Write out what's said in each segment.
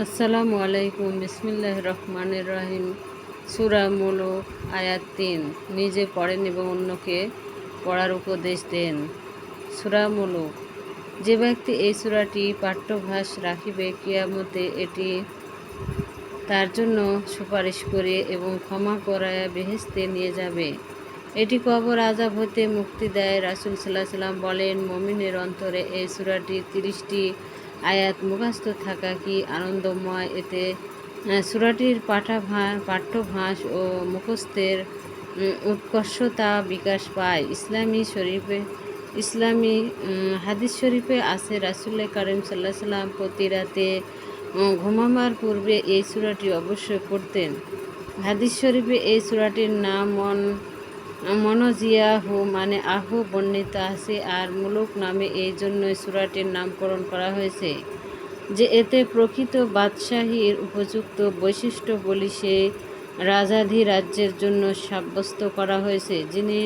আসসালামু আলাইকুম। বিসমিল্লাহ রহমানের রহিম। সুরা মুলুক, আয়াত তিন। নিজে পড়েন এবং অন্যকে পড়ার উপদেশ দেন। সুরা যে ব্যক্তি এই সুরাটি পাঠ্যভাস রাখিবে, কিয়ামতে এটি তার জন্য সুপারিশ করে এবং ক্ষমা করায় বেহেস্তে নিয়ে যাবে। এটি কবর আজাব হতে মুক্তি দেয়। রাসুল সাল্লাহ সাল্লাম বলেন, মমিনের অন্তরে এই সুরাটি তিরিশটি আয়াত মুখাস্ত থাকা কি আনন্দময়? এতে সূরাটির পাঠাভাস পাঠ্যভাস ও মুখস্থের উৎকর্ষতা বিকাশ পায়। ইসলামী শরীফে, ইসলামী হাদিস শরীফে আছে রাসুল্লাহ করিম সাল্লাহ সাল্লাম প্রতি রাতে ঘুমাবার পূর্বে এই সূরাটি অবশ্যই পড়তেন। হাদিস শরীফে এই সূরাটির নাম মন মনজিয়াহু মানে আহু বর্ণিত আছে আর মুলুক নামে এই জন্যই সূরাটির নামকরণ করা হয়েছে। যে এতে প্রকৃত বাদশাহীর উপযুক্ত বৈশিষ্ট্য বলি সে রাজাধিরাজ্যের জন্য সাব্যস্ত করা হয়েছে, যিনি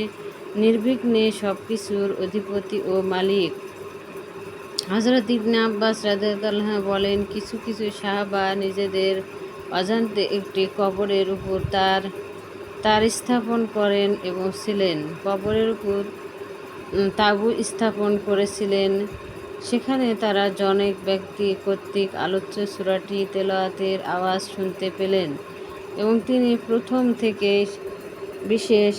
নির্বিঘ্নে সব কিছুর অধিপতি ও মালিক। হজরত ইবনে আব্বাস রাজাল্লাহ বলেন, কিছু কিছু সাহাবা নিজেদের অজান্তে একটি কবরের উপর তার তার স্থাপন করেন এবং ছিলেন। কবরের উপর তাঁবু স্থাপন করেছিলেন। সেখানে তারা জনেক ব্যক্তি কর্তৃক আলোচ্য সুরাটি তেলাওয়াতের আওয়াজ শুনতে পেলেন এবং তিনি প্রথম থেকে বিশেষ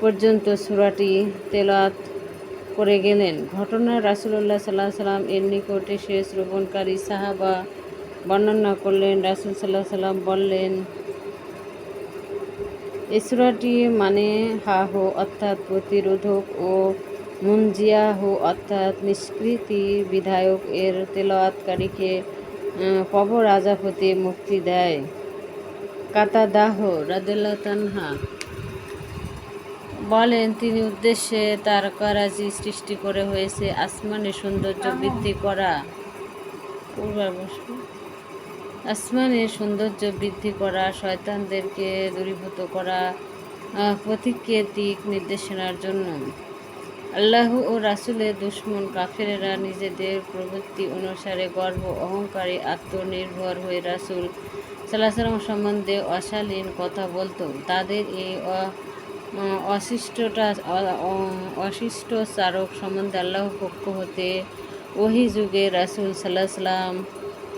পর্যন্ত সুরাটি তেলাওয়াত করে গেলেন। ঘটনা রাসুলুল্লাহ সাল্লাহ সাল্লাম এর নিকটে সে শ্রবণকারী সাহাবা বর্ণনা করলেন। রাসুল সাল্লাহ সাল্লাম বললেন ইসরাটি মানে হাহু অর্থাৎ প্রতিরোধক ও মুঞ্জিয়াহু অর্থাৎ নিষ্কৃতি বিধায়ক এর তেলাওয়াতকারীকে কবর আজাব হতে মুক্তি দেয়। কাতাদাহ রাদিল্লাহ তানহা বলেন, তিনি উদ্দেশ্যে তার তারকারাজি সৃষ্টি করে হয়েছে আসমানের সৌন্দর্য বৃদ্ধি করা আসমানের সৌন্দর্য বৃদ্ধি করা, শয়তানদেরকে দূরীভূত করা পথিককে দিক নির্দেশনার জন্য। আল্লাহ ও রাসুলের দুশ্মন কাফেরেরা নিজেদের প্রবৃত্তি অনুসারে গর্ব, অহংকারী আত্মনির্ভর হয়ে রাসুল সাল্লাহ সাল্লাম সম্বন্ধে অশালীন কথা বলতো। তাদের এই অশিষ্টটা অ- অ- অশিষ্ট চারক সম্বন্ধে আল্লাহ পক্ষ হতে ওহি যুগে রাসুল সাল্লাহ সাল্লাম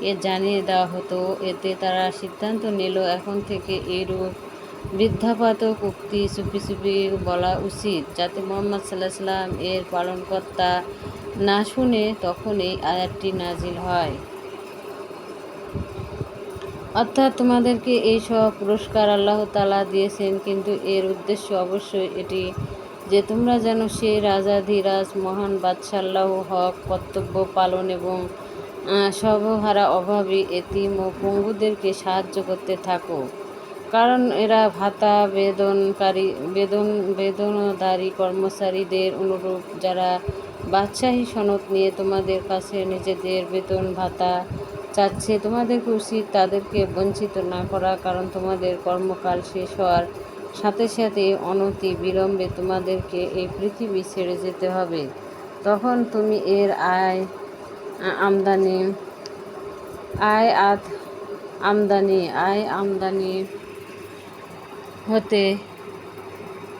এ জানিয়ে দেওয়া হতো। এতে তারা সিদ্ধান্ত নিল, এখন থেকে এরূপ বৃদ্ধাপাতক উক্তি চুপি চুপি বলা উচিত। যাতে মোহাম্মদ সাল্লাহ সাল্লাম এর পালনকর্তা না শুনে তখন এই আয়াতটি নাজিল হয়। অর্থাৎ তোমাদেরকে এই সব পুরস্কার আল্লাহ তালা দিয়েছেন, কিন্তু এর উদ্দেশ্য অবশ্যই এটি যে তোমরা যেন সেই রাজাধিরাজ, মহান বাদশাল্লাহ হক কর্তব্য পালন এবং সর্বহারা অভাবী এতিম ও পঙ্গুদেরকে সাহায্য করতে থাকো। কারণ এরা ভাতা, বেদনকারী, বেদন, বেদনদারী কর্মচারীদের অনুরূপ। যারা বাদশাহী সনদ নিয়ে তোমাদের কাছে নিজেদের বেতন, ভাতা চাচ্ছে, তোমাদেরকে উচিত তাদেরকে বঞ্চিত না করা। কারণ তোমাদের কর্মকাল শেষ হওয়ার সাথে সাথে অনতি বিলম্বে তোমাদেরকে এই পৃথিবী ছেড়ে যেতে হবে। তখন তুমি এর আয় আমদানি। আয় আত আমদানি, আয় আমদানি হতে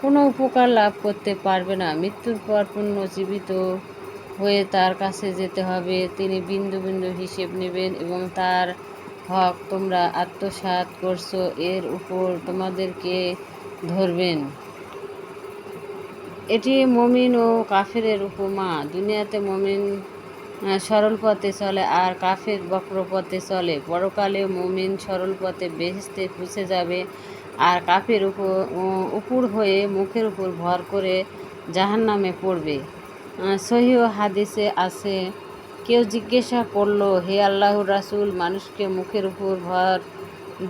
কোনো উপকার লাভ করতে পারবে না। মৃত্যুর পর পুনর্জীবিত হয়ে তার কাছে যেতে হবে। তিনি বিন্দু বিন্দু হিসেব নেবেন এবং তার হক তোমরা আত্মসাৎ করছ, এর উপর তোমাদেরকে ধরবেন। এটি মমিন ও কাফেরের উপমা। দুনিয়াতে মমিন সরল পথে চলে আর কাফের বক্র পথে চলে। পরকালে মমিন সরল পথে বেহেস্তে পৌঁছে যাবে আর কাফের উপর উপর হয়ে মুখের উপর ভর করে জাহান্নামে পড়বে। আহ, সহিহ হাদিসে আছে কেউ জিজ্ঞাসা করল হে আল্লাহর রাসূল মানুষকে মুখের উপর ভর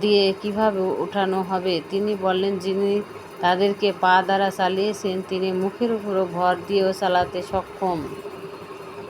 দিয়ে কীভাবে উঠানো হবে? তিনি বললেন যিনি তাদেরকে পা দ্বারা চালিয়েছেন তিনি মুখের উপরও ভর দিয়েও চালাতে সক্ষম।